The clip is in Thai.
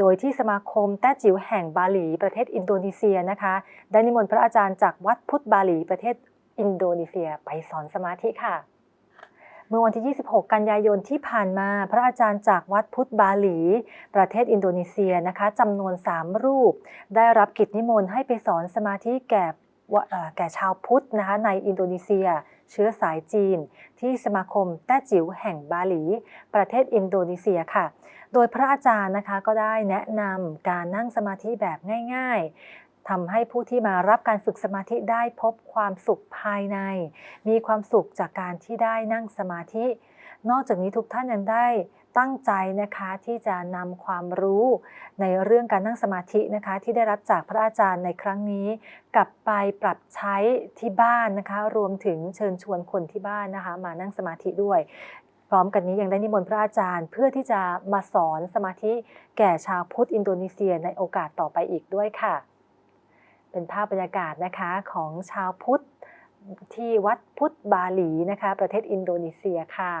โดยที่สมาคมแต้จิ๋วแห่งบาหลีประเทศอินโดนีเซียนะคะ ได้นิมนต์พระอาจารย์จากวัดพุทธบาหลีประเทศอินโดนีเซียไปสอนสมาธิค่ะ เมื่อวันที่ 26 กันยายนที่ผ่านมาพระอาจารย์จากวัดพุทธบาหลี ประเทศอินโดนีเซียนะคะจำนวน 3 รูป ได้รับกิจนิมนต์ให้ไปสอนสมาธิแก่ แก่ชาวพุทธนะคะในอินโดนีเซีย เชื้อสายจีน ที่สมาคมแต้จิ๋วแห่งบาหลี ประเทศอินโดนีเซียค่ะ โดยพระอาจารย์นะคะก็ได้แนะนำการนั่งสมาธิแบบง่าย ทำให้ผู้ที่มารับการฝึกสมาธิได้พบความสุขภายใน มีความสุขจากการที่ได้นั่งสมาธิ นอกจากนี้ทุกท่านยังได้ตั้งใจนะคะที่จะนำความรู้ในเรื่องการนั่งสมาธินะคะ ที่ได้รับจากพระอาจารย์ในครั้งนี้ กลับไปปรับใช้ที่บ้านนะคะ รวมถึงเชิญชวนคนที่บ้านนะคะ มานั่งสมาธิด้วย พร้อมกันนี้ยังได้นิมนต์พระอาจารย์ เพื่อที่จะมาสอนสมาธิแก่ชาวพุทธอินโดนีเซียในโอกาสต่อไปอีกด้วยค่ะ เป็นภาพบรรยากาศนะคะของชาวพุทธที่วัดพุทธบาหลีนะคะ ประเทศอินโดนีเซียค่ะ